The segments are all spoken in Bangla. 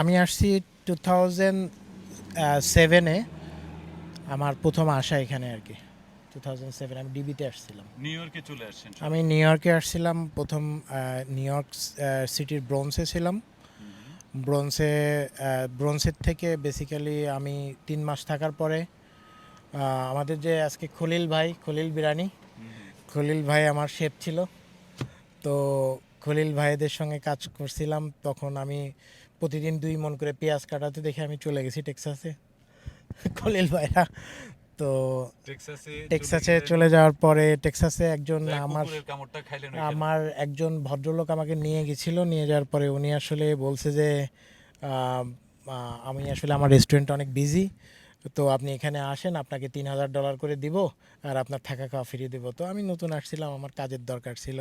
আমি আসছি টু থাউজেন্ড সেভেনে আমার প্রথম আসা এখানে আর কি টু থাউজেন্ড সেভেন আমি ডিবিতে আসছিলাম। নিউ ইয়র্কে চলে আসছেন আমি নিউ ইয়র্কে আসছিলাম। প্রথম নিউ ইয়র্ক সিটির ব্রোন্সে ছিলাম। ব্রোন্সে ব্রোন্সের থেকে বেসিক্যালি আমি তিন মাস থাকার পরে আমাদের যে আজকে খলিল ভাই খলিল বিরানি। খলিল ভাই আমার শেফ ছিল। তো খলিল ভাইদের সঙ্গে কাজ করছিলাম। তখন আমি প্রতিদিন দুই মন করে পেঁয়াজ কাটাতে দেখে আমি চলে গেছি টেক্সাসে। খলিল ভাইরা। তো টেক্সাসে চলে যাওয়ার পরে টেক্সাসে একজন আমার আমার একজন ভদ্রলোক আমাকে নিয়ে গেছিল নিয়ে যাওয়ার পরে উনি আসলে বলছে যে আমি আসলে আমার রেস্টুরেন্ট অনেক বিজি তো আপনি এখানে আসেন আপনাকে তিন হাজার ডলার করে দিব আর আপনার থাকা খাওয়া ফিরিয়ে দেবো। তো আমি নতুন আসছিলাম আমার কাজের দরকার ছিল।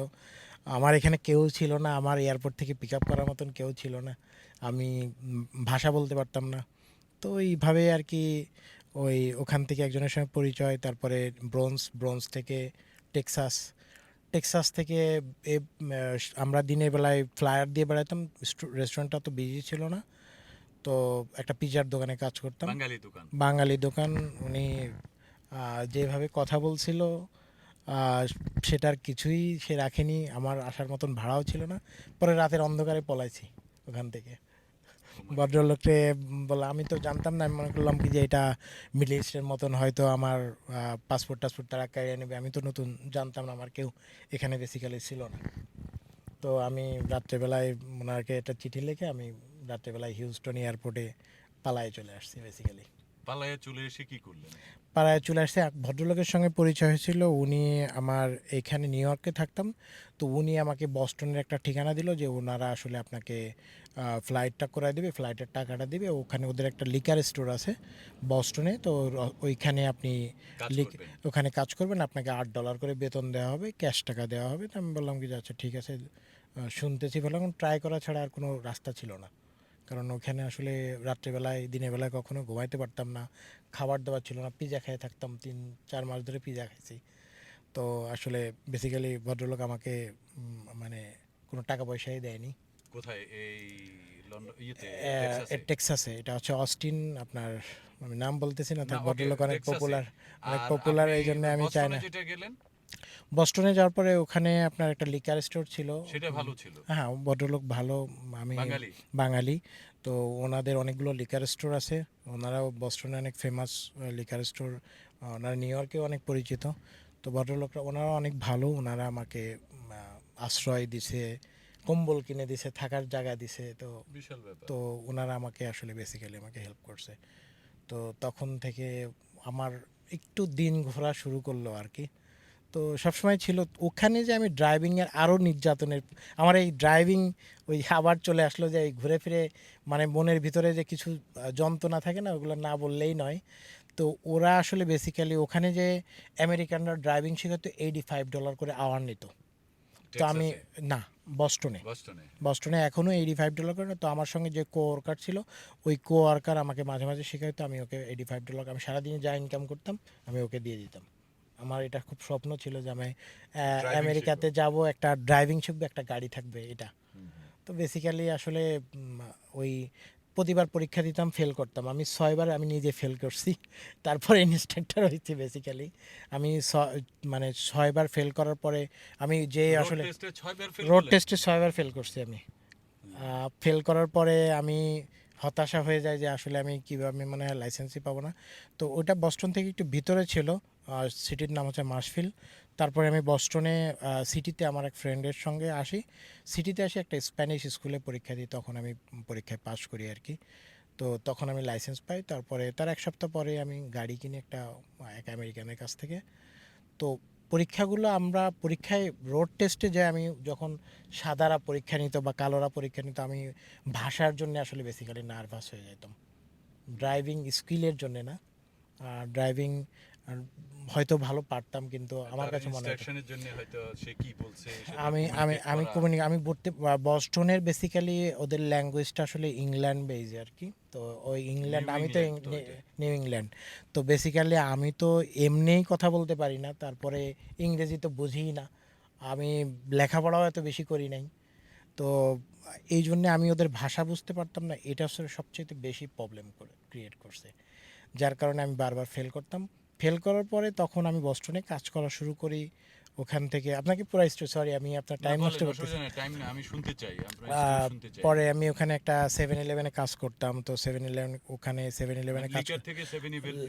আমার এখানে কেউ ছিল না আমার এয়ারপোর্ট থেকে পিক আপ করার মতন কেউ ছিল না। আমি ভাষা বলতে পারতাম না। তো এইভাবে আর কি ওই ওখান থেকে একজনের সঙ্গে পরিচয় তারপরে ব্রোঞ্জ ব্রোঞ্জ থেকে টেক্সাস। টেক্সাস থেকে এ, আমরা দিনের বেলায় ফ্লায়ার দিয়ে বেড়াতাম রেস্টুরেন্টটা তো বিজি ছিল না। তো একটা পিজার দোকানে কাজ করতাম। বাঙালি দোকান। বাঙালি দোকান। উনি যেভাবে কথা বলছিল সেটার কিছুই সে রাখেনি, আমার আসার মতন ভাড়াও ছিল না। পরে রাতের অন্ধকারে পলাইছি ওখান থেকে। ভদ্রলোককে বলে আমি তো জানতাম না, আমি মনে করলাম কি যে এটা মিডল ইস্টের মতন হয়তো আমার পাসপোর্ট টাসপোর্ট তারা কারিয়ে নেবে। আমি তো নতুন, জানতাম না আমার কেউ এখানে বেসিক্যালি ছিল না। তো আমি রাত্রেবেলায় ওনাকে একটা চিঠি লিখে আমি রাত্রেবেলায় হিউস্টন এয়ারপোর্টে পালায়ে চলে আসছি বেসিক্যালি পালায়ে চলে এসে কি করলেন? পাড়ায় চলে আসছে এক ভদ্রলোকের সঙ্গে পরিচয় হয়েছিল। উনি আমার এখানে নিউ ইয়র্কে থাকতাম। তো উনি আমাকে বস্টনের একটা ঠিকানা দিল যে ওনারা আসলে আপনাকে ফ্লাইটটা করে দেবে ফ্লাইটের টাকাটা দিবে। ওখানে ওদের একটা লিকার স্টোর আছে বস্টনে। তো ওইখানে আপনি ওখানে কাজ করবেন আপনাকে আট ডলার করে বেতন দেওয়া হবে ক্যাশ টাকা দেওয়া হবে। তো আমি বললাম কি যে আচ্ছা ঠিক আছে শুনতেছি বললাম। ট্রাই করা ছাড়া আর কোনো রাস্তা ছিল না। কারণ ওখানে আসলে রাত্রেবেলায় দিনের বেলায় কখনো ঘুমাইতে পারতাম না খাবার দাবার ছিল না পিজা খেয়ে থাকতাম তিন চার মাস ধরে পিজা খাইছি। তো আসলে বেসিক্যালি ভদ্রলোক আমাকে মানে কোনো টাকা পয়সাই দেয়নি। কোথায়? এই টেক্সাসে? এটা হচ্ছে অস্টিন আপনার আমি নাম বলতেছি না ভদ্রলোক অনেক পপুলার অনেক পপুলার এই জন্য আমি চাই না। বস্টনে যাওয়ার পরে ওখানে আপনার একটা লিকার স্টোর ছিল। সেটা ভালো ছিল। হ্যাঁ ভদ্রলোক ভালো আমি বাঙালি। বাঙালি। তো ওনাদের অনেকগুলো লিকার স্টোর আছে। ওনারাও বস্টনে অনেক ফেমাস লিকার স্টোর ওনারা নিউ ইয়র্কেও অনেক পরিচিত। তো ভদ্রলোকরা ওনারা অনেক ভালো। ওনারা আমাকে আশ্রয় দিছে কম্বল কিনে দিছে থাকার জায়গা দিছে। তো বিশাল ব্যাপার। তো ওনারা আমাকে আসলে বেসিক্যালি আমাকে হেল্প করছে। তো তখন থেকে আমার একটু দিন ঘোরা শুরু করল আর কি। তো সবসময় ছিল ওখানে যে আমি ড্রাইভিংয়ের আরও নির্যাতনের আমার এই ড্রাইভিং ওই আবার চলে আসলো যে এই ঘুরে ফিরে মানে মনের ভিতরে যে কিছু যন্ত্রণা থাকে না ওগুলো না বললেই নয়। তো ওরা আসলে বেসিক্যালি ওখানে যে আমেরিকানরা ড্রাইভিং শেখাতো এইটি ফাইভ ডলার করে আওয়ার নিত। তো আমি না বস্টনে বস্টনে এখনও এইটি ফাইভ ডলার করে না। তো আমার সঙ্গে যে কো ওয়ার্কার ছিল ওই কো ওয়ার্কার আমাকে মাঝে মাঝে শেখাইতো আমি ওকে এইটি ফাইভ ডলার আমি সারাদিনে যা ইনকাম করতাম আমি ওকে দিয়ে দিতাম। আমার এটা খুব স্বপ্ন ছিল যে আমি আমেরিকাতে যাব একটা ড্রাইভিং শিখব একটা গাড়ি থাকবে এটা। তো বেসিক্যালি আসলে ওই প্রতিবার পরীক্ষা দিতাম ফেল করতাম। আমি ছয়বার আমি নিজে ফেল করছি। তারপরে ইনস্ট্রাক্টর হয়েছি বেসিক্যালি আমি মানে ছয়বার ফেল করার পরে আমি যে আসলে রোড টেস্টে ছয়বার ফেল করছি আমি। ফেল করার পরে আমি হতাশা হয়ে যায় যে আসলে আমি কীভাবে মনে হয় লাইসেন্সই পাবো না। তো ওটা বস্টন থেকে একটু ভিতরে ছিল। সিটির নাম হচ্ছে মার্শফিল তারপরে আমি বস্টনে সিটিতে আমার এক ফ্রেন্ডের সঙ্গে আসি। সিটিতে আসি একটা স্প্যানিশ স্কুলে পরীক্ষা দিই, তখন আমি পরীক্ষায় পাস করি আর কি। তো তখন আমি লাইসেন্স পাই, তারপরে তার এক সপ্তাহ পরে আমি গাড়ি কিনি একটা এক আমেরিকানের কাছ থেকে। তো পরীক্ষাগুলো আমরা পরীক্ষায় রোড টেস্টে যে আমি যখন সাদারা পরীক্ষা নিত বা কালোরা পরীক্ষা নিত, আমি ভাষার জন্য আসলে বেসিক্যালি নার্ভাস হয়ে যেতাম ড্রাইভিং স্কিলের জন্য না। ড্রাইভিং হয়তো ভালো পারতাম কিন্তু আমার কাছে মনে জন্য হয়তো সে কি বলছে আমি আমি আমি। কমিউনি আমি পড়তে বস্টনের বেসিক্যালি ওদের ল্যাঙ্গুয়েজটা আসলে ইংল্যান্ড বেজ আর কি। তো ওই ইংল্যান্ড আমি তো। নিউ ইংল্যান্ড তো বেসিক্যালি আমি তো এমনিই কথা বলতে পারি না তারপরে ইংরেজি তো বুঝিই না। আমি লেখাপড়াও এত বেশি করি নাই। তো এই জন্যে আমি ওদের ভাষা বুঝতে পারতাম না এটা আসলে সবচেয়ে বেশি প্রবলেম করে ক্রিয়েট করছে। যার কারণে আমি বারবার ফেল করতাম। ফেল করার পরে তখন আমি বস্টনে কাজ করা শুরু করি। ওখান থেকে আপনাকে পুরো সরি আমি আপনার টাইম নষ্ট করতেছি। আমি শুনতে চাই আমরা শুনতে চাই। পরে আমি ওখানে একটা সেভেন ইলেভেনে কাজ করতাম তো সেভেন ইলেভেন ওখানে সেভেন ইলেভেনে কাজ 7 ইলেভেনে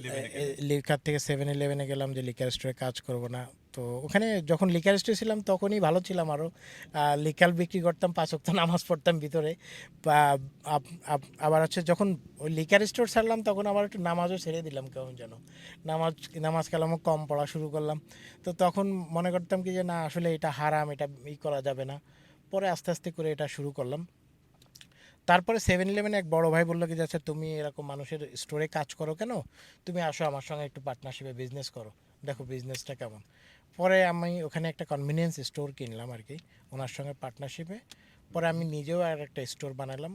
লিকার থেকে সেভেন ইলেভেনে গেলাম যে লিকার স্টোরে কাজ করব না। তো ওখানে যখন লিকার স্টোরে ছিলাম, তখনই ভালো ছিলাম আরও লিকার বিক্রি করতাম, পাঁচ ওয়াক্ত নামাজ পড়তাম ভিতরে। আবার হচ্ছে যখন ওই লিকার স্টোর ছাড়লাম, তখন আবার একটু নামাজও ছেড়ে দিলাম কেমন যেন। নামাজ নামাজ কালামও কম পড়া শুরু করলাম। তো তখন মনে করতাম কি যে, না, আসলে এটা হারাম, এটা ই করা যাবে না। পরে আস্তে আস্তে করে এটা শুরু করলাম। তারপরে সেভেন ইলেভেনে এক বড় ভাই বলল কি যে আচ্ছা তুমি এরকম মানুষের স্টোরে কাজ করো কেন? তুমি আসো আমার সঙ্গে একটু পার্টনারশিপে বিজনেস করো। দেখো বিজনেসটা কেমন। পরে আমি ওখানে একটা কনভিনিয়েন্স স্টোর কিনলাম আর কি ওনার সঙ্গে পার্টনারশিপে পরে আমি নিজেও আর একটা স্টোর বানালাম।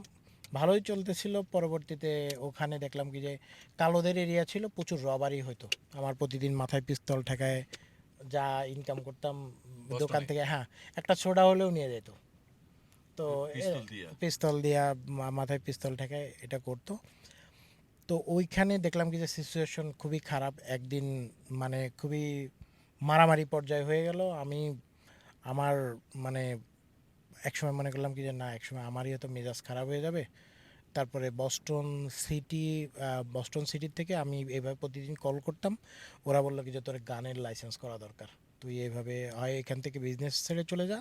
ভালোই চলতেছিল পরবর্তীতে ওখানে দেখলাম কি যে কালোদের এরিয়া ছিল প্রচুর রবারি হতো আমার প্রতিদিন মাথায় পিস্তল ঠেকায় যা ইনকাম করতাম দোকান থেকে হ্যাঁ একটা সোডা হলেও নিয়ে যেত। তো পিস্তল দিয়া? মাথায় পিস্তল ঠেকায় এটা করতো। তো ওইখানে দেখলাম কি যে সিচুয়েশন খুবই খারাপ। একদিন মানে খুবই মারামারি পর্যায়ে হয়ে গেল। আমি আমার মানে একসময় মনে করলাম কি যে, না, একসময় আমারই হয়তো মেজাজ খারাপ হয়ে যাবে। তারপরে বস্টন সিটি বস্টন সিটির থেকে আমি এইভাবে প্রতিদিন কল করতাম। ওরা বলল কি যে, তোর গানের লাইসেন্স করা দরকার। তুই এইভাবে হয় এখান থেকে বিজনেস ছেড়ে চলে যা।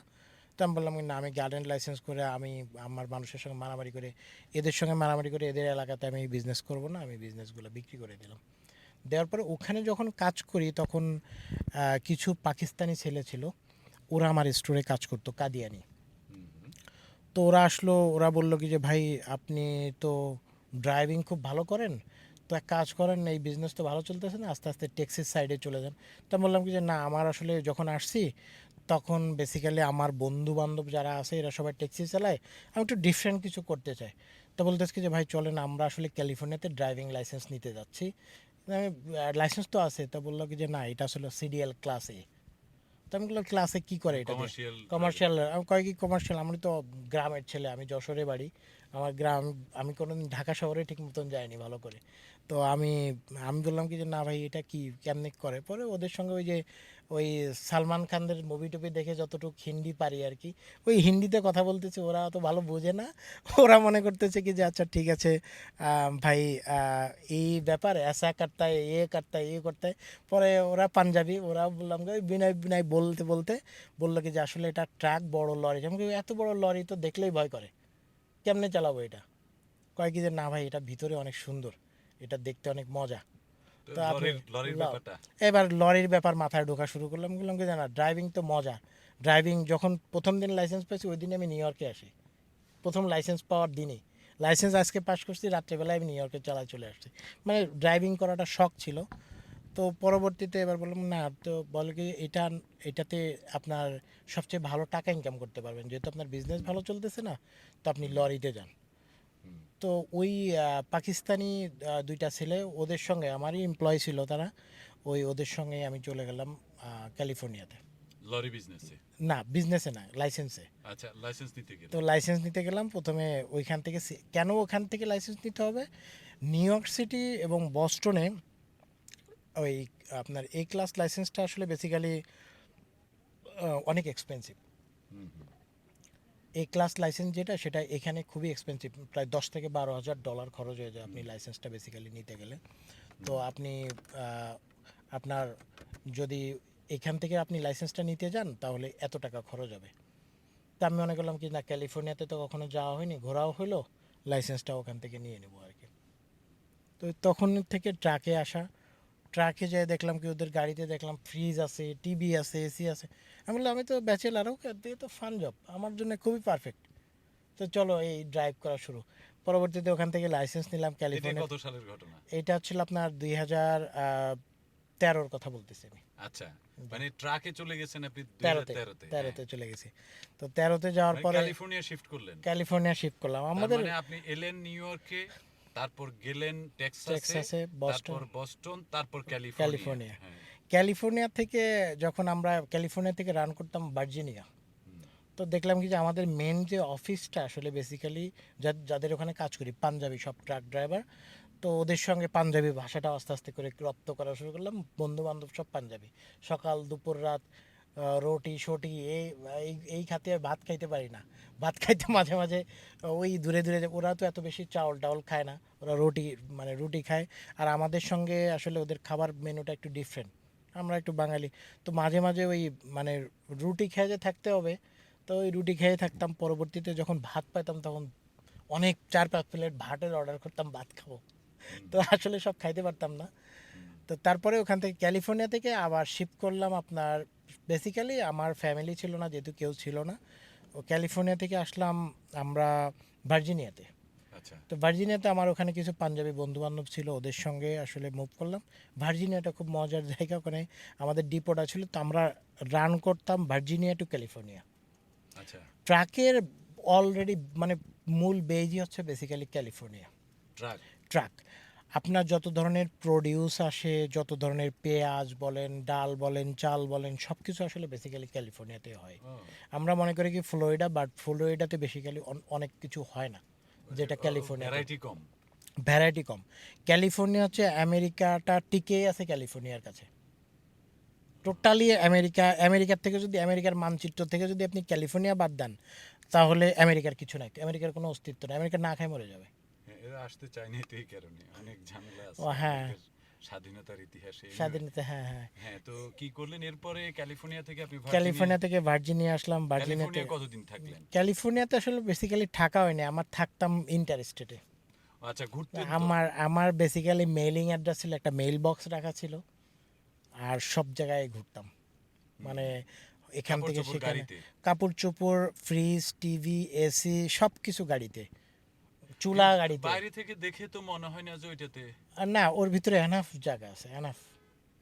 তো আমি বললাম না, আমি গার্ডেন লাইসেন্স করে আমি আমার মানুষের সঙ্গে মারামারি করে, এদের সঙ্গে মারামারি করে এদের এলাকাতে আমি বিজনেস করব না, আমি বিজনেসগুলো বিক্রি করে দিলাম। দেওয়ার পরে ওখানে যখন কাজ করি তখন কিছু পাকিস্তানি ছেলে ছিল, ওরা আমার স্টোরে কাজ করতো, কাদিয়ানি। তো ওরা আসলো, ওরা বলল কি যে, ভাই, আপনি তো ড্রাইভিং খুব ভালো করেন, তো এক কাজ করেন, এই বিজনেস তো ভালো চলতেছে না, আস্তে আস্তে ট্যাক্সির সাইডে চলে যান। তো বললাম কি যে, না, আমার আসলে যখন আসছি, তখন বেসিক্যালি আমার বন্ধু বান্ধব যারা আছে, এরা সবাই ট্যাক্সি চালায়, আমি একটু ডিফারেন্ট কিছু করতে চাই। তো বলতেছে যে, ভাই, চলেন, আমরা আসলে ক্যালিফোর্নিয়াতে ড্রাইভিং লাইসেন্স নিতে যাচ্ছি। লাইসেন্স তো আছে তা বলল কি যে না এটা আসলে সিরিয়াল ক্লাসে তা আমি বললাম ক্লাসে কি করে এটা কমার্শিয়াল কমার্শিয়াল আমি কয় কি কমার্শিয়াল আমি তো গ্রামের ছেলে আমি যশোরে বাড়ি। আমার গ্রাম আমি কোনোদিন ঢাকা শহরে ঠিক মতন যাইনি ভালো করে। তো আমি আমি বললাম কি যে না ভাই এটা কি কেমনে করে? পরে ওদের সঙ্গে ওই যে ওই সালমান খানদের মুভি টুভি দেখে যতটুকু হিন্দি পারি আর কি। ওই হিন্দিতে কথা বলতেছে, ওরা অত ভালো বোঝে না। ওরা মনে করতেছে কি যে আচ্ছা ঠিক আছে ভাই এই ব্যাপার, এসা কাটতায় এ কাটতায় এ করতে। পরে ওরা পাঞ্জাবি, ওরা বললাম বিনয় বিনয় বলতে বলতে বলল কি যে, আসলে এটা ট্রাক, বড় লরি। যেমন এত বড় লরি তো দেখলেই ভয় করে। কেমনে চালাবো এটা? কয় কি যে, না ভাই, এটা ভিতরে অনেক সুন্দর, এটা দেখতে অনেক মজা। তো এবার লরির ব্যাপার মাথায় ঢোকা শুরু করলাম। বললাম কি জানা ড্রাইভিং তো মজা। ড্রাইভিং যখন প্রথম দিন লাইসেন্স পেয়েছি ওই দিন আমি নিউ ইয়র্কে আসি। প্রথম লাইসেন্স পাওয়ার দিনই লাইসেন্স আজকে পাস করছি রাত্রেবেলায় আমি নিউ ইয়র্কে চালায় চলে আসছি। মানে ড্রাইভিং করাটা শখ ছিল। তো পরবর্তীতে এবার বললাম না তো বলে কি এটা এটাতে আপনার সবচেয়ে ভালো টাকা ইনকাম করতে পারবেন। যেহেতু আপনার বিজনেস ভালো চলতেছে না তো আপনি লরিতে যান। তো ওই পাকিস্তানি দুইটা ছেলে ওদের সঙ্গে আমারই এমপ্লয় ছিল তারা। ওই ওদের সঙ্গে আমি চলে গেলাম ক্যালিফোর্নিয়াতে। লরি বিজনেসে না বিজনেসে না লাইসেন্সে আচ্ছা লাইসেন্স নিতে গেলে। তো লাইসেন্স নিতে গেলাম প্রথমে ওইখান থেকে কেন ওখান থেকে লাইসেন্স নিতে হবে? নিউ ইয়র্ক সিটি এবং বস্টনে ওই আপনার এ ক্লাস লাইসেন্সটা আসলে বেসিক্যালি অনেক এক্সপেন্সিভ এ ক্লাস লাইসেন্স যেটা সেটা এখানে খুবই এক্সপেন্সিভ প্রায় দশ থেকে বারো হাজার ডলার খরচ হয়ে যায় আপনি লাইসেন্সটা বেসিক্যালি নিতে গেলে। তো আপনি আপনার যদি এখান থেকে আপনি লাইসেন্সটা নিতে যান তাহলে এত টাকা খরচ হবে। তা আমি মনে করলাম কি না ক্যালিফোর্নিয়াতে তো কখনো যাওয়া হয়নি ঘোরাও হলো লাইসেন্সটা ওখান থেকে নিয়ে নেব আর কি তো তখন থেকে ট্রাকে আসা ট্রাকে যেয়ে দেখলাম কি ওদের গাড়িতে দেখলাম ফ্রিজ আছে টিভি আছে এসি আছে। আমি বললাম আমি তো ব্যাচেলারও দিয়ে তো ফান জব আমার জন্য খুবই পারফেক্ট তো চলো এই ড্রাইভ করা শুরু। পরবর্তীতে ওখান থেকে লাইসেন্স নিলাম ক্যালিফোর্নিয়া কত সালের ঘটনা? এটা হচ্ছিল আপনার দুই হাজার তেরোর কথা বলতেছি আমি। আচ্ছা মানে ট্রাকে চলে গেছেন আপনি তেরোতে 2013 তে তেরোতে চলে গেছি। তো তেরোতে যাওয়ার মানে পরে ক্যালিফোর্নিয়া শিফট করলেন। ক্যালিফোর্নিয়া শিফট করলাম। আমাদের মানে আপনি এলেন নিউ ইয়র্কে তারপর গেলেন টেক্সাসে, বস্টন। তারপর বস্টন তারপর ক্যালিফোর্নিয়া ক্যালিফোর্নিয়া। থেকে যখন আমরা ক্যালিফোর্নিয়া থেকে রান করতাম ভার্জিনিয়া, তো দেখলাম কি যে আমাদের মেন যে অফিসটা আসলে বেসিক্যালি যাদের ওখানে কাজ করি, পাঞ্জাবি সব ট্রাক ড্রাইভার তো ওদের সঙ্গে পাঞ্জাবি ভাষাটা আস্তে আস্তে করে রপ্ত করা শুরু করলাম। বন্ধু বান্ধব সব পাঞ্জাবি। সকাল, দুপুর, রাত রুটি, শটি এই এই- এই খাতে ভাত খাইতে পারি না। ভাত খাইতে মাঝে মাঝে ওই দূরে দূরে ওরা তো এত বেশি চাউল টাউল খায় না, ওরা রুটি মানে রুটি খায়। আর আমাদের সঙ্গে আসলে ওদের খাবার মেনুটা একটু ডিফারেন্ট আমরা একটু বাঙালি। তো মাঝে মাঝে ওই মানে রুটি খেয়ে যে থাকতে হবে, তো ওই রুটি খেয়ে থাকতাম। পরবর্তীতে যখন ভাত পাইতাম তখন অনেক চার পাঁচ প্লেট ভাতের অর্ডার করতাম, ভাত খাব। তো আসলে সব খাইতে পারতাম না। তো তারপরে ওখান থেকে ক্যালিফোর্নিয়া থেকে আবার শিফট করলাম আপনার বেসিক্যালি আমার ফ্যামিলি ছিল না, যেহেতু কেউ ছিল না। ও ক্যালিফোর্নিয়া থেকে আসলাম আমরা ভার্জিনিয়াতে। তো ভার্জিনিয়াতে আমার ওখানে কিছু পাঞ্জাবি বন্ধু বান্ধব ছিল ওদের সঙ্গে আসলে মুভ করলাম। ভার্জিনিয়াটা খুব মজার জায়গা ওখানে আমাদের ডিপোটা ছিল তো আমরা রান করতাম ভার্জিনিয়া টু ক্যালিফোর্নিয়া। আচ্ছা। ট্রাকের অলরেডি মানে মূল বেজই হচ্ছে বেসিক্যালি ক্যালিফোর্নিয়া। ট্রাক? ট্রাক। আপনার যত ধরনের প্রডিউস আসে যত ধরনের পেঁয়াজ বলেন ডাল বলেন চাল বলেন সব কিছু আসলে বেসিক্যালি ক্যালিফোর্নিয়াতে হয়। আমরা মনে করি কি ফ্লোরিডা বাট ফ্লোরিডাতে বেসিক্যালি অনেক কিছু হয় না। যেটা ক্যালিফোর্নিয়া ভ্যারাইটি কম। ভ্যারাইটি কম। ক্যালিফোর্নিয়া হচ্ছে আমেরিকাটা টিকেই আছে ক্যালিফোর্নিয়ার কাছে। টোটালি আমেরিকা আমেরিকার থেকে যদি আমেরিকার মানচিত্র থেকে যদি আপনি ক্যালিফোর্নিয়া বাদ দেন তাহলে আমেরিকার কিছু নাই। আমেরিকার কোনো অস্তিত্ব নেই। আমেরিকা না খায় মরে যাবে। হ্যাঁ, এরা আসতে চাইনি এই কারণে। অনেক ঝামেলা আছে হ্যাঁ। স্বাধীনতার ইতিহাসে স্বাধীনতা হ্যাঁ হ্যাঁ। হ্যাঁ তো কি করলেন? এরপরে ক্যালিফোর্নিয়া থেকে আপনি ক্যালিফোর্নিয়া থেকে ভার্জিনিয়া আসলাম ভার্জিনিয়াতে কতদিন থাকলেন? ক্যালিফোর্নিয়াতে আসলে বেসিক্যালি থাকা হয়নি আমার থাকতাম ইন্টার স্টেটে আচ্ছা ঘুরতেন তো? আমার আমার বেসিক্যালি মেইলিং অ্যাড্রেস ছিল একটা মেইল বক্স রাখা ছিল আর সব জায়গায় ঘুরতাম। মানে এখান থেকে সেখানে কাপড় চোপড় ফ্রিজ টিভি এসি সব কিছু গাড়িতে। চুলা গাড়িতে। বাইরে থেকে দেখে তো মনে হয় না যে ওইটাতে। না ওর ভিতরে এনাফ জায়গা আছে এনাফ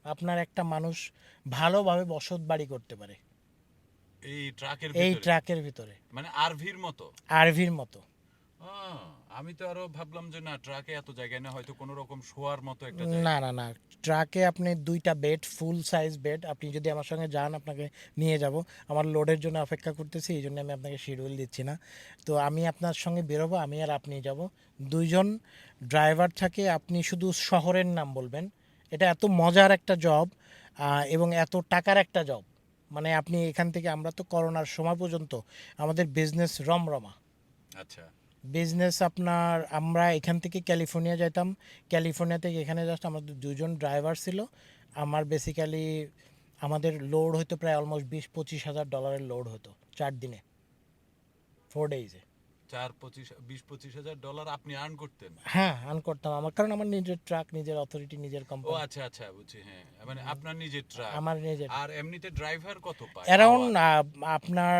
আপনার একটা মানুষ ভালোভাবে বসত বাড়ি করতে পারে। এই ট্রাকের এই ট্রাকের ভিতরে। মানে আরভির মতো? আরভির মতো। আমি তো আরও ভাবলাম যে না ট্রাকে এত জায়গায় না হয়তো কোনো রকম শোয়ার মতো একটা না না না ট্রাকে আপনি দুইটা বেড ফুল সাইজ বেড আপনি যদি আমার সঙ্গে যান আপনাকে নিয়ে যাব। আমার লোডের জন্য অপেক্ষা করতেছি এই জন্য আমি আপনাকে শিডিউল দিচ্ছি না। তো আমি আপনার সঙ্গে বেরোবো আমি আর আপনি যাব। দুইজন ড্রাইভার থাকে আপনি শুধু শহরের নাম বলবেন। এটা এত মজার একটা জব এবং এত টাকার একটা জব। মানে আপনি এখান থেকে আমরা তো করোনার সময় পর্যন্ত আমাদের বিজনেস রমরমা। আচ্ছা। বিজনেস আপনার, আমরা এখান থেকে ক্যালিফোর্নিয়া যেতাম ক্যালিফোর্নিয়া থেকে এখানে জাস্ট আমাদের দুজন ড্রাইভার ছিল। আমার বেসিক্যালি আমাদের লোড হতো প্রায় অলমোস্ট বিশ পঁচিশ হাজার ডলারের লোড হতো, চার দিনে। ফোর ডেইজে চার পঁচিশ বিশ পঁচিশ হাজার ডলার আপনি আর্ন করতেন। হ্যাঁ আন করতাম। আমার কারণ আমার নিজের ট্রাক নিজের অথরিটি নিজের ও কোম্পানি আচ্ছা আচ্ছা বুঝছি হ্যাঁ। মানে আপনার নিজের ট্রাক আমার নিজের আর এমনিতে ড্রাইভার কত পায়? অ্যারাউন্ড আপনার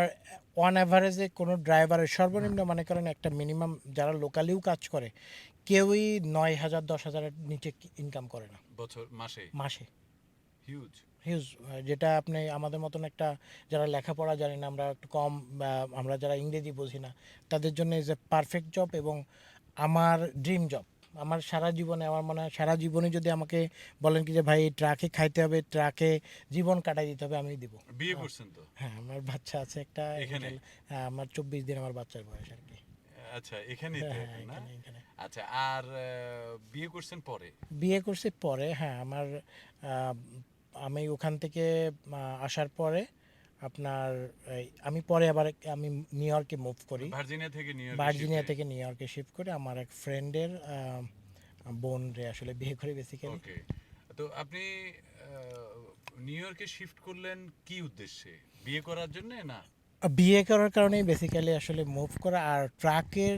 অন অ্যাভারেজে কোনো ড্রাইভারের সর্বনিম্ন মনে করেন একটা মিনিমাম যারা লোকালিও কাজ করে কেউই নয় হাজার দশ হাজারের নিচে ইনকাম করে না। বছর মাসে? মাসে। হিউজ হিউজ যেটা আপনি আমাদের মতন একটা যারা লেখাপড়া জানি না আমরা একটু কম আমরা যারা ইংরেজি বুঝি না তাদের জন্য ইজ এ পারফেক্ট জব এবং আমার ড্রিম জব আমার সারা জীবনে আমার মনে হয় সারা জীবনে যদি আমাকে বলেন কি যে ভাই ট্রাকে খাইতে হবে ট্রাকে জীবন কাটাই দিতে হবে আমি দিব। বিয়ে করছেন তো? হ্যাঁ আমার বাচ্চা আছে একটা এখানে? হ্যাঁ আমার চব্বিশ দিন আমার বাচ্চার বয়স আর কি। আচ্ছা এখানেই হ্যাঁ আচ্ছা আর বিয়ে করছেন পরে? বিয়ে করছি পরে হ্যাঁ আমার আমি ওখান থেকে আসার পরে আপনার আমি পরে আবার আমি নিউ ইয়র্কে মুভ করি। ভার্জিনিয়া থেকে নিউ ভার্জিনিয়া থেকে নিউ ইয়র্কে শিফট করে আমার এক ফ্রেন্ডের বোন রে আসলে বিয়ে করে বেসিক্যালি তো আপনি নিউ ইয়র্কে শিফট করলেন কি উদ্দেশ্যে? বিয়ে করার জন্য না? বিয়ে করার কারণেই বেসিক্যালি আসলে মুভ করা আর ট্রাকের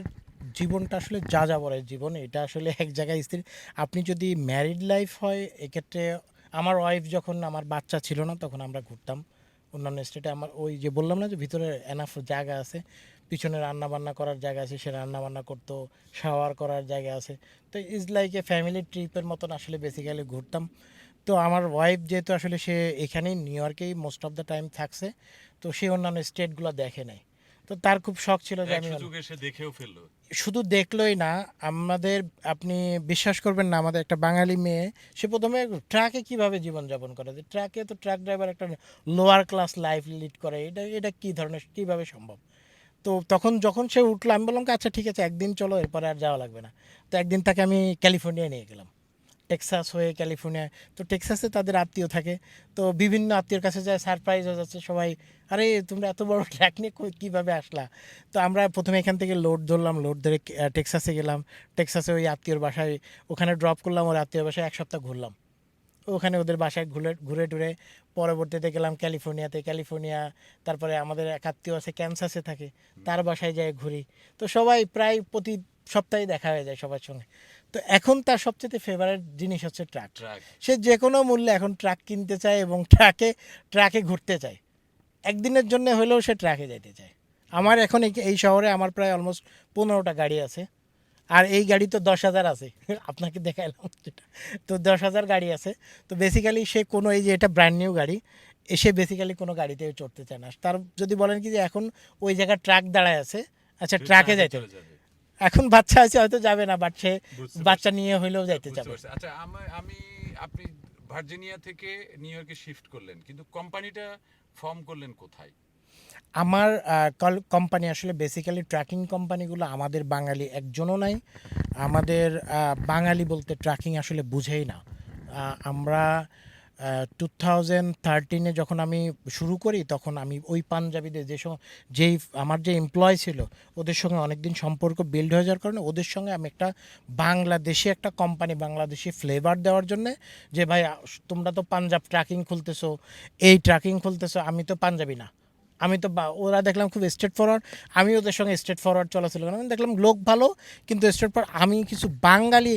জীবনটা আসলে যা যাবরের জীবন এটা আসলে এক জায়গায় স্থির। আপনি যদি ম্যারিড লাইফ হয় এক্ষেত্রে আমার ওয়াইফ যখন আমার বাচ্চা ছিল না, তখন আমরা ঘুরতাম। অন্যান্য স্টেটে আমার ওই যে বললাম না যে ভিতরে এনাফ জায়গা আছে, পিছনে রান্না বান্না করার জায়গা আছে, সে রান্না বান্না করতো শাওয়ার করার জায়গা আছে। তো ইজ লাইক এ ফ্যামিলি ট্রিপের মতন আসলে বেসিক্যালি ঘুরতাম। তো আমার ওয়াইফ যেহেতু আসলে সে এখানেই নিউ ইয়র্কেই মোস্ট অফ দ্য টাইম থাকছে, তো সে অন্যান্য স্টেটগুলো দেখে নাই। তো তার খুব শখ ছিল যে আমি এসে দেখেও ফেলল। শুধু দেখলোই না আমাদের আপনি বিশ্বাস করবেন না আমাদের একটা বাঙালি মেয়ে সে প্রথমে ট্রাকে কীভাবে জীবনযাপন করে? যে ট্রাকে তো ট্রাক ড্রাইভার একটা লোয়ার ক্লাস লাইফ লিড করে এটা এটা কী ধরনের কীভাবে সম্ভব? তো তখন যখন সে উঠল আমি বললাম আচ্ছা ঠিক আছে একদিন চলো এরপরে আর যাওয়া লাগবে না। তো একদিন তাকে আমি ক্যালিফোর্নিয়া নিয়ে গেলাম। টেক্সাস হয়ে ক্যালিফোর্নিয়া তো টেক্সাসে তাদের আত্মীয় থাকে। তো বিভিন্ন আত্মীয়র কাছে যায়, সারপ্রাইজ হয়ে যাচ্ছে সবাই। আরে, তোমরা এত বড় ট্র্যাক নিয়ে কীভাবে আসলা? তো আমরা প্রথমে এখান থেকে লোড ধরলাম, লোড ধরে টেক্সাসে গেলাম। টেক্সাসে ওই আত্মীয়র বাসায়, ওখানে ড্রপ করলাম, ওর আত্মীয় বাসায় এক সপ্তাহ ঘুরলাম। ওখানে ওদের বাসায় ঘুরে ঘুরে টুরে পরবর্তীতে গেলাম ক্যালিফোর্নিয়াতে। ক্যালিফোর্নিয়া, তারপরে আমাদের এক আত্মীয় আছে, ক্যান্সাসে থাকে। তার বাসায় যায় ঘুরি। তো সবাই প্রায় প্রতি সপ্তাহে দেখা হয়ে যায় সবার সঙ্গে। তো এখন তার সবচেয়ে ফেভারিট জিনিস হচ্ছে ট্রাক সে যে কোনো মূল্যে এখন ট্রাক কিনতে চায় এবং ট্রাকে ট্রাকে ঘুরতে চায়। একদিনের জন্য হলেও সে ট্রাকে যেতে চায়। আমার এখন এই শহরে আমার প্রায় অলমোস্ট পনেরোটা গাড়ি আছে। আর এই গাড়ি তো দশ হাজার আছে। আপনাকে দেখাইলাম যেটা। তো দশ হাজার গাড়ি আছে। তো বেসিক্যালি সে কোনো এই যে এটা ব্র্যান্ড নিউ গাড়ি এসে বেসিক্যালি কোনো গাড়িতে চড়তে চায় না। তার যদি বলেন কি যে এখন ওই জায়গায় ট্রাক দাঁড়ায় আছে আচ্ছা ট্রাকে যাইতে এখন বাচ্চা আছে হয়তো যাবে না বাট সে বাচ্চা নিয়ে হইলেও যাইতে পারছি। আচ্ছা আমি আমি আপনি ভার্জিনিয়া থেকে নিউ ইয়র্কে শিফট করলেন কিন্তু কোম্পানিটা ফর্ম করলেন কোথায়? আমার কোম্পানি আসলে বেসিক্যালি ট্র্যাকিং কোম্পানিগুলো আমাদের বাঙালি একজনও নাই। আমাদের বাঙালি বলতে ট্র্যাকিং আসলে বুঝেই না। আমরা টু থাউজেন্ড থার্টিনে যখন আমি শুরু করি, তখন আমি ওই পাঞ্জাবিদের যে যেই আমার যে এমপ্লয় ছিল, ওদের সঙ্গে অনেকদিন সম্পর্ক বিল্ড হয়ে যাওয়ার কারণে ওদের সঙ্গে আমি একটা বাংলাদেশি একটা কোম্পানি বাংলাদেশি ফ্লেভার দেওয়ার জন্য যে, ভাই, তোমরা তো পাঞ্জাব ট্র্যাকিং খুলতেছো, এই ট্র্যাকিং খুলতেছো, আমি তো পাঞ্জাবি না। আমি তো ওরা দেখলাম খুব স্ট্রেট ফরওয়ার্ড আমি ওদের সঙ্গে স্ট্রেট ফরওয়ার্ড চলাচল করলাম। দেখলাম লোক ভালো, কিন্তু স্ট্রেট ফরওয়ার্ড আমি কিছু বাঙালি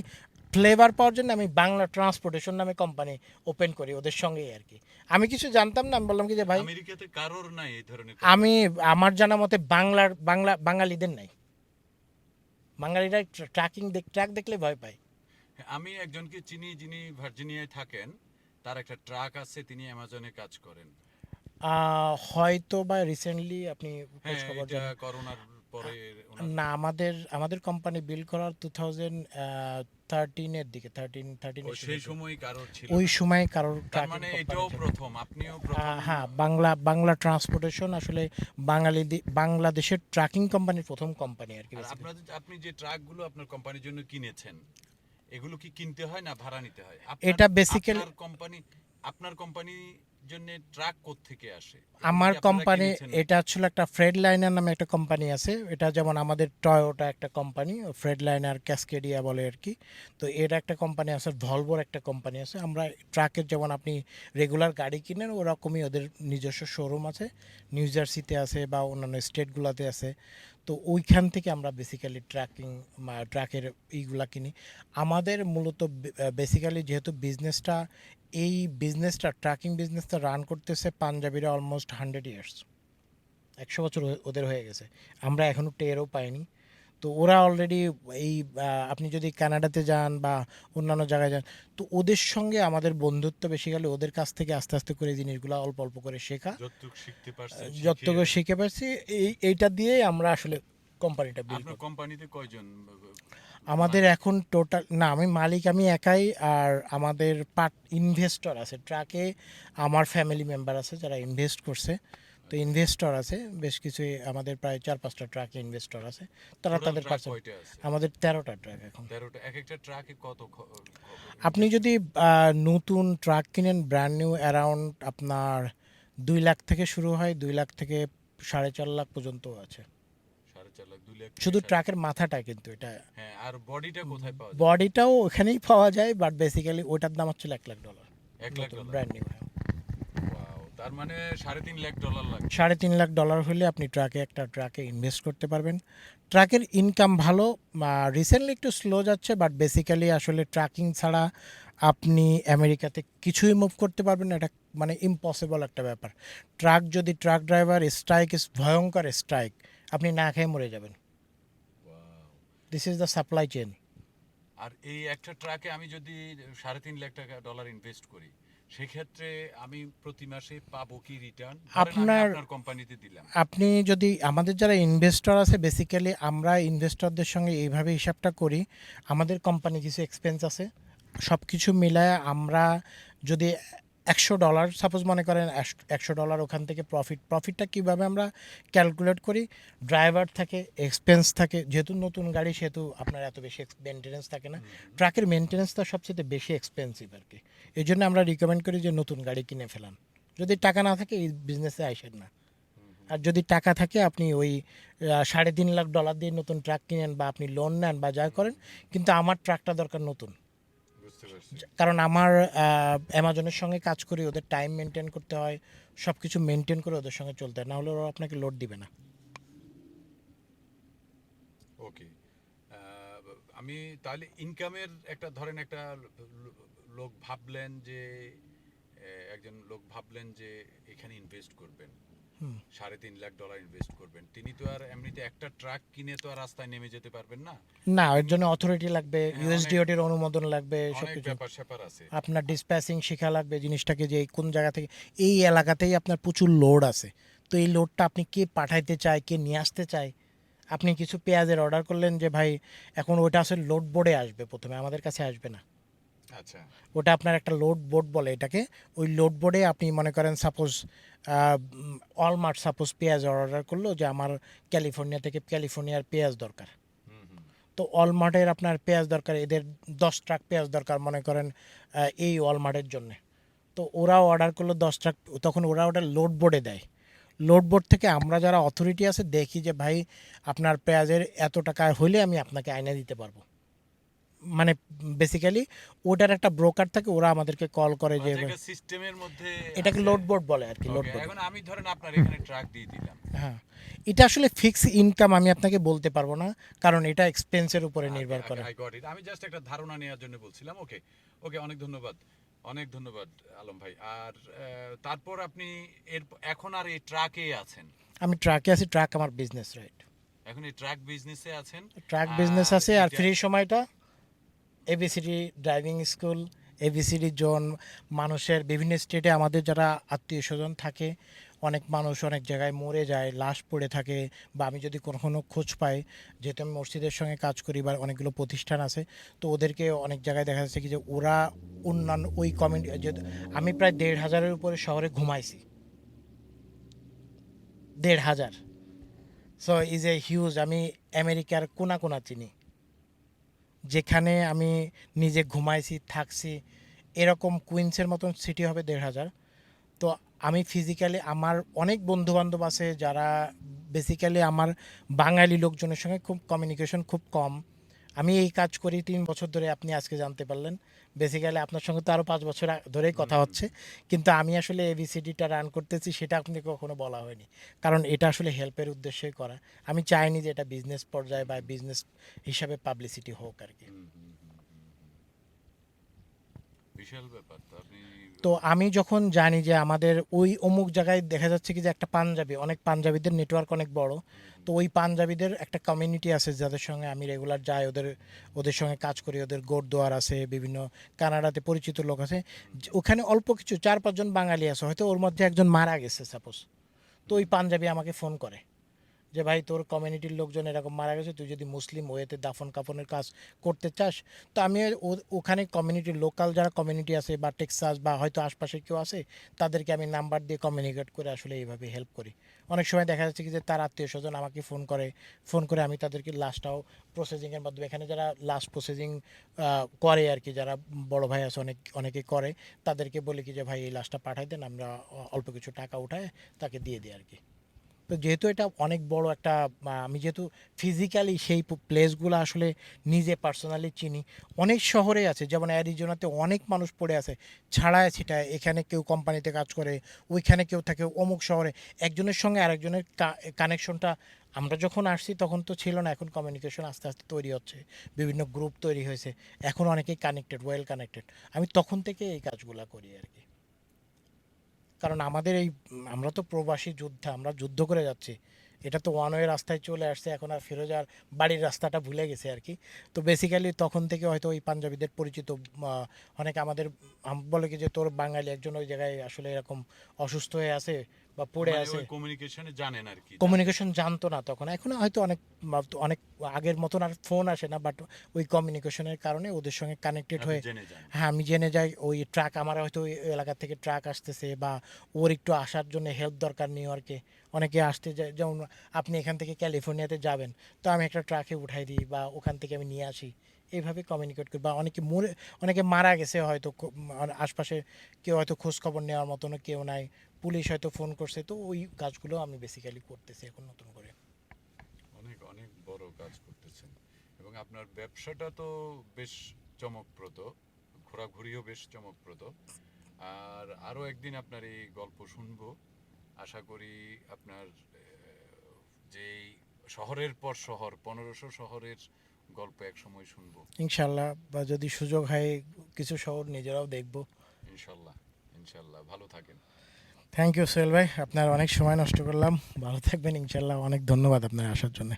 ফ্লেভার পাওয়ার জন্য আমি বাংলা ট্রান্সপোর্টেশন নামে কোম্পানি ওপেন করি ওদের সঙ্গেই আর কি। আমি কিছু জানতাম না আমি বললাম কি যে ভাই আমেরিকাতে কারোর নাই এই ধরনের আমি আমার জানা মতে বাংলার বাংলা বাঙালিদের নাই। বাঙালিরা ট্র্যাকিং দেখ ট্র্যাক দেখলে ভয় পায়। আমি একজনকে চিনি যিনি ভার্জিনিয়ায় থাকেন তার একটা ট্রাক আছে তিনি অ্যামাজনে কাজ করেন। হয়তো বা রিসেন্টলি আপনি খোঁজ হ্যাঁ খবর পরে না আমাদের আমাদের কোম্পানি বিল্ড করার টু থাউজেন্ড থার্টিনের দিকে থার্টিন থার্টিন সেই সময় কারোর ছিল ওই সময় কারোর মানে এটাও প্রথম আপনিও হ্যাঁ বাংলা বাংলা ট্রান্সপোর্টেশন আসলে বাঙালি বাংলাদেশের ট্রাকিং কোম্পানির প্রথম কোম্পানি আর কি আপনাদের আপনি যে ট্রাকগুলো আপনার কোম্পানির জন্য কিনেছেন এগুলো কি কিনতে হয় না ভাড়া নিতে হয়? এটা আপনার কোম্পানি আপনার কোম্পানির জন্য ট্রাক থেকে আসে? আমার কোম্পানি এটা ছিল একটা ফ্রেড লাইনার নামে একটা কোম্পানি আছে। এটা যেমন আমাদের টয়োটা একটা কোম্পানি ফ্রেড লাইনার ক্যাসকেডিয়া বলে আর কি। তো এটা একটা কোম্পানি আছে ভলভোর একটা কোম্পানি আছে। আমরা ট্রাকের যেমন আপনি রেগুলার গাড়ি কিনেন ওরকমই ওদের নিজস্ব শোরুম আছে। নিউ জার্সিতে আছে বা অন্যান্য স্টেটগুলোতে আছে। তো ওইখান থেকে আমরা বেসিক্যালি ট্র্যাকিং ট্র্যাকের এইগুলা কিনি। আমাদের মূলত বেসিক্যালি যেহেতু বিজনেসটা এই বিজনেসটা ট্র্যাকিং বিজনেসটা রান করতেছে পাঞ্জাবিরা অলমোস্ট হান্ড্রেড ইয়ার্স একশো বছর ওদের হয়ে গেছে। আমরা এখনও টেরও পাইনি। তো ওরা অলরেডি এই আপনি যদি কানাডাতে যান বা অন্যান্য জায়গায় যান তো ওদের সঙ্গে আমাদের বন্ধুত্ব বেশি গেলে ওদের কাছ থেকে আস্তে আস্তে করে এই জিনিসগুলো অল্প অল্প করে শেখা। যতটুকু শিখতে পারছেন যতটুকু শিখে- শিখে পারছি এই এইটা দিয়েই আমরা আসলে কোম্পানিটা বিল্ড আপনার কোম্পানিতে কয়জন আমাদের এখন টোটাল না আমি মালিক আমি একাই আর আমাদের পার্ট ইনভেস্টর আছে। ট্রাকে আমার ফ্যামিলি মেম্বার আছে যারা ইনভেস্ট করছে। তো ইনভেস্টর আছে বেশ কিছু আমাদের প্রায় চার পাঁচটা ট্রাকে ইনভেস্টর আছে। তারা তাদের আছে? আমাদের তেরোটা ট্রাক এখন। এক একটা ট্রাকে কত আপনি যদি নতুন ট্রাক কিনেন ব্র্যান্ড নিউ অ্যারাউন্ড আপনার দুই লাখ থেকে শুরু হয় দুই লাখ থেকে সাড়ে চার লাখ পর্যন্ত আছে সাড়ে চার লাখ দুই লাখ থেকে শুধু ট্রাকের মাথাটা কিন্তু এটা। হ্যাঁ আর বডিটা কোথায় পাওয়া যায়? বডিটাও ওখানেই পাওয়া যায় বাট বেসিক্যালি ওটার দাম হচ্ছে এক লাখ ডলার এক লাখ ডলার ব্র্যান্ড নিউ তার মানে সাড়ে তিন লাখ ডলার লাগে সাড়ে তিন লাখ ডলার হলে আপনি ট্রাকে একটা ট্রাকে ইনভেস্ট করতে পারবেন। ট্রাকের ইনকাম ভালো রিসেন্টলি একটু স্লো যাচ্ছে বাট বেসিক্যালি আসলে ট্রাকিং ছাড়া আপনি আমেরিকাতে কিছুই মুভ করতে পারবেন না এটা মানে ইম্পসিবল একটা ব্যাপার। ট্রাক যদি ট্রাক ড্রাইভার স্ট্রাইক ইস ভয়ঙ্কর স্ট্রাইক আপনি না খেয়ে মরে যাবেন। This is the supply chain আর এই একটা ট্রাকে আমি যদি সাড়ে তিন লাখ টাকা ডলার ইনভেস্ট করি সেক্ষেত্রে আমি প্রতি মাসে পাবো কি রিটার্ন আপনার- কোম্পানিতে দিলাম। আপনি যদি আমাদের যারা ইনভেস্টর আছে বেসিক্যালি আমরা ইনভেস্টরদের সঙ্গে এইভাবে হিসাবটা করি আমাদের কোম্পানি কিছু এক্সপেন্স আছে সব কিছু মিলায় আমরা যদি একশো ডলার সাপোজ মনে করেন একশো ডলার ওখান থেকে প্রফিট প্রফিটটা কীভাবে আমরা ক্যালকুলেট করি? ড্রাইভার থাকে এক্সপেন্স থাকে যেহেতু নতুন গাড়ি সেহেতু আপনার এত বেশি মেনটেনেন্স থাকে না। ট্রাকের মেনটেনেন্সটা সবচেয়ে বেশি এক্সপেন্সিভ আর কি। এই জন্য আমরা রিকমেন্ড করি যে নতুন গাড়ি কিনে ফেলান। যদি টাকা না থাকে এই বিজনেসে আইসেন না। আর যদি টাকা থাকে আপনি ওই সাড়ে তিন লাখ ডলার দিয়ে নতুন ট্রাক কিনেন বা আপনি লোন নেন বা যা করেন কিন্তু আমার ট্রাকটা দরকার নতুন। কারণ আমার অ্যামাজনের সঙ্গে কাজ করি, ওদের টাইম মেনটেন করতে হয় সব কিছু মেনটেন করে ওদের সঙ্গে চলতে হয় না হলে ওরা আপনাকে লোড দিবে না ওকে আমি তাহলে ইনকামের একটা, ধরেন একটা লোক ভাবলেন যে একজন লোক ভাবলেন যে এখানে ইনভেস্ট করবেন। সাড়ে তিন লাখ ডলার ইনভেস্ট করবেন। তিনি তো আর এমনিতে একটা ট্রাক কিনে তো আর রাস্তায় নেমে যেতে পারবেন না। না এর জন্য অথরিটি লাগবে হ্যাঁ, অনেক- ইউএসডিওটির অনুমোদন লাগবে সব কিছু ব্যাপার স্যাপার আছে। আপনার ডিসপ্যাসিং শেখা লাগবে জিনিসটাকে যে কোন জায়গা থেকে এই এলাকাতেই আপনার প্রচুর লোড আছে। তো এই লোডটা আপনি কে পাঠাইতে চায় কে নিয়ে আসতে চায়? আপনি কিছু পেঁয়াজের অর্ডার করলেন যে ভাই এখন ওটা আসলে লোড বোর্ডে আসবে প্রথমে আমাদের কাছে আসবে না। ওটা আপনার একটা লোড বোর্ড বলে এটাকে। ওই লোড বোর্ডে আপনি মনে করেন সাপোজ অলমার্ট সাপোজ পেঁয়াজ অর্ডার করল যে আমার ক্যালিফোর্নিয়া থেকে ক্যালিফোর্নিয়ার পেঁয়াজ দরকার। তো অলমার্টের আপনার পেঁয়াজ দরকার এদের দশ ট্রাক পেঁয়াজ দরকার মনে করেন এই অলমার্টের জন্য। তো ওরাও অর্ডার করল দশ ট্রাক তখন ওরা ওটা লোড বোর্ডে দেয়। লোড বোর্ড থেকে আমরা যারা অথরিটি আছে দেখি যে ভাই আপনার পেঁয়াজের এত টাকা হলে আমি আপনাকে আইনে দিতে পারব। মানে বেসিক্যালি ওটার একটা ব্রোকার থাকে ওরা আমাদেরকে কল করে যে আচ্ছা, সিস্টেমের মধ্যে এটাকে আছে। লোড বোর্ড বলে আর কি লোড Okay, বোর্ড এখন আমি ধরেন আপনার এখানে ট্রাক দিয়ে দিলাম। হ্যাঁ এটা আসলে ফিক্স ইনকাম আমি আপনাকে বলতে পারব না কারণ এটা এক্সপেন্সের উপরে নির্ভর করে। আই গট ইট আমি জাস্ট একটা ধারণা নেওয়ার জন্য বলছিলাম। ওকে ওকে অনেক ধন্যবাদ অনেক ধন্যবাদ আলম ভাই। আর তারপর আপনি এর এখন আর এই ট্রাকে আছেন? আমি ট্রাকে আছি ট্রাক আমার বিজনেস রাইট এখন এই ট্রাক বিজনেসে আছেন? ট্রাক বিজনেস আছে আর ফ্রি সময়টা। ABCD driving school ABCD zone মানুষের বিভিন্ন স্টেটে আমাদের যারা আত্মীয় স্বজন থাকে, অনেক মানুষ অনেক জায়গায় মরে যায়, লাশ পড়ে থাকে, বা আমি যদি কখনো খোঁজ পাই যেহেতু আমি মসজিদের সঙ্গে কাজ করি বা অনেকগুলো প্রতিষ্ঠান আছে, তো ওদেরকে অনেক জায়গায় দেখা যাচ্ছে কি যে ওরা অন্যান্য ওই কমিউনিটি যে আমি প্রায় দেড় হাজারের উপরে শহরে ঘুমাইছি। দেড় হাজার। সো ইজ এ হিউজ আমি আমেরিকার কোনা কোনা চিনি যেখানে আমি নিজে ঘুমাইছি, থাকছি, এরকম কুইন্সের মতন সিটি হবে দেড় হাজার। তো আমি ফিজিক্যালি আমার অনেক বন্ধুবান্ধব আছে যারা বেসিক্যালি আমার বাঙালি লোকজনের সঙ্গে খুব কমিউনিকেশন খুব কম। আমি এই কাজ করি তিন বছর ধরে আপনি আজকে জানতে পারলেন। বেসিক্যালি আপনার সঙ্গে তো আরও পাঁচ বছর ধরেই কথা হচ্ছে। কিন্তু আমি আসলে এবিসিডিটা রান করতেছি সেটা আপনি কখনো বলা হয়নি। কারণ এটা আসলে হেল্পের উদ্দেশ্যে করা। আমি চাইনি যে এটা বিজনেস পর্যায়ে বা বিজনেস হিসাবে পাবলিসিটি হোক আর কি। বিশাল ব্যাপার তো আপনি তো আমি যখন জানি যে আমাদের ওই অমুক জায়গায় দেখা যাচ্ছে কি যে একটা পাঞ্জাবি অনেক পাঞ্জাবিদের নেটওয়ার্ক অনেক বড়। তো ওই পাঞ্জাবিদের একটা কমিউনিটি আছে যাদের সঙ্গে আমি রেগুলার যাই, ওদের ওদের সঙ্গে কাজ করি, ওদের গোরদোয়ার আছে, বিভিন্ন কানাডাতে পরিচিত লোক আছে। ওখানে অল্প কিছু, চার পাঁচজন বাঙালি আছে, হয়তো ওর মধ্যে একজন মারা গেছে সাপোজ তো ওই পাঞ্জাবি আমাকে ফোন করে। যে ভাই তোর কমিউনিটির লোকজন এরকম মারা গেছে, তুই যদি মুসলিম ওয়েতে দাফন কাফনের কাজ করতে চাস, তো আমি ওখানে কমিউনিটির লোকাল যারা কমিউনিটি আছে বা টেক্সাস বা হয়তো আশপাশে কেউ আছে, তাদেরকে আমি নাম্বার দিয়ে কমিউনিকেট করে আসলে এইভাবে হেল্প করি। অনেক সময় দেখা যাচ্ছে কি যে তার আত্মীয় স্বজন আমাকে ফোন করে ফোন করে আমি তাদেরকে লাস্টটাও প্রসেসিংয়ের মাধ্যমে, এখানে যারা লাস্ট প্রসেসিং করে আর কি, যারা বড় ভাই আছে অনেক, অনেকে করে, তাদেরকে বলি কি যে ভাই এই লাস্টটা পাঠাই দেন, আমরা অল্প কিছু টাকা উঠায় তাকে দিয়ে দিই আর কি। তো যেহেতু এটা অনেক বড় একটা আমি যেহেতু ফিজিক্যালি সেই প্লেসগুলো আসলে নিজে পার্সোনালি চিনি। অনেক শহরে আছে, যেমন অ্যারিজোনাতে অনেক মানুষ পড়ে আছে। ছাড়ায় ছিটায় এখানে কেউ কোম্পানিতে কাজ করে, ওইখানে কেউ থাকে অমুক শহরে। একজনের সঙ্গে আরেকজনের কানেকশনটা আমরা যখন আসছি তখন তো ছিল না, এখন কমিউনিকেশন আস্তে আস্তে তৈরি হচ্ছে। বিভিন্ন গ্রুপ তৈরি হয়েছে। এখন অনেকেই কানেক্টেড ওয়েল কানেক্টেড আমি তখন থেকে এই কাজগুলো করি আর কি। কারণ আমাদের এই, আমরা তো প্রবাসী যোদ্ধা, আমরা যুদ্ধ করে যাচ্ছি। এটা তো ওয়ান ওয়ে রাস্তায় চলে আসছে, এখন আর ফেরত আর বাড়ির রাস্তাটা ভুলে গেছে আর কি। তো বেসিক্যালি তখন থেকে হয়তো ওই পাঞ্জাবিদের পরিচিত অনেকে আমাদের বলে কি যে তোর বাঙালি একজন ওই জায়গায় আসলে এরকম অসুস্থ হয়ে আছে বা পড়ে মানে আছে। কমিউনিকেশনে জানেন আর কি। কমিউনিকেশন জানতো না তখন। এখন হয়তো অনেক অনেক আগের মতন আর ফোন আসে না বাট ওই কমিউনিকেশনের কারণে ওদের সঙ্গে কানেক্টেড হয়ে হ্যাঁ আমি জেনে যাই ওই ট্রাক আমার হয়তো ওই এলাকা থেকে ট্রাক আসতেছে বা ওর একটু আসার জন্য হেল্প দরকার নিউ ইয়র্কে অনেকে আসতে যায় যেমন আপনি এখান থেকে ক্যালিফোর্নিয়াতে যাবেন তো আমি একটা ট্রাকে উঠাই দিই বা ওখান থেকে আমি নিয়ে আসি। এইভাবে কমিউনিকেট করি বা অনেকে মরে অনেকে মারা গেছে হয়তো আশপাশে কেউ হয়তো খোঁজ খবর নেওয়ার মতনও কেউ নাই। পুলিশ হয়তো ফোন করছে তো ওই কাজগুলো আমি বেসিক্যালি করতেছি এখন নতুন করে। অনেক অনেক বড় কাজ করতেছেন। এবং আপনার ব্যবসাটা তো বেশ চমকপ্রদ ঘোরাঘুরিও বেশ চমকপ্রদ। আর আরও একদিন আপনার এই গল্প শুনব। আশা করি আপনার যেই শহরের পর শহর পনেরোশো শহরের গল্প এক সময় শুনব। ইনশাল্লাহ বা যদি সুযোগ হয় কিছু শহর নিজেরাও দেখব। ইনশাল্লাহ ইনশাল্লাহ। ভালো থাকেন। থ্যাংক ইউ সোহেল ভাই। আপনার অনেক সময় নষ্ট করলাম। ভালো থাকবেন ইনশাল্লাহ অনেক ধন্যবাদ আপনার আসার জন্য।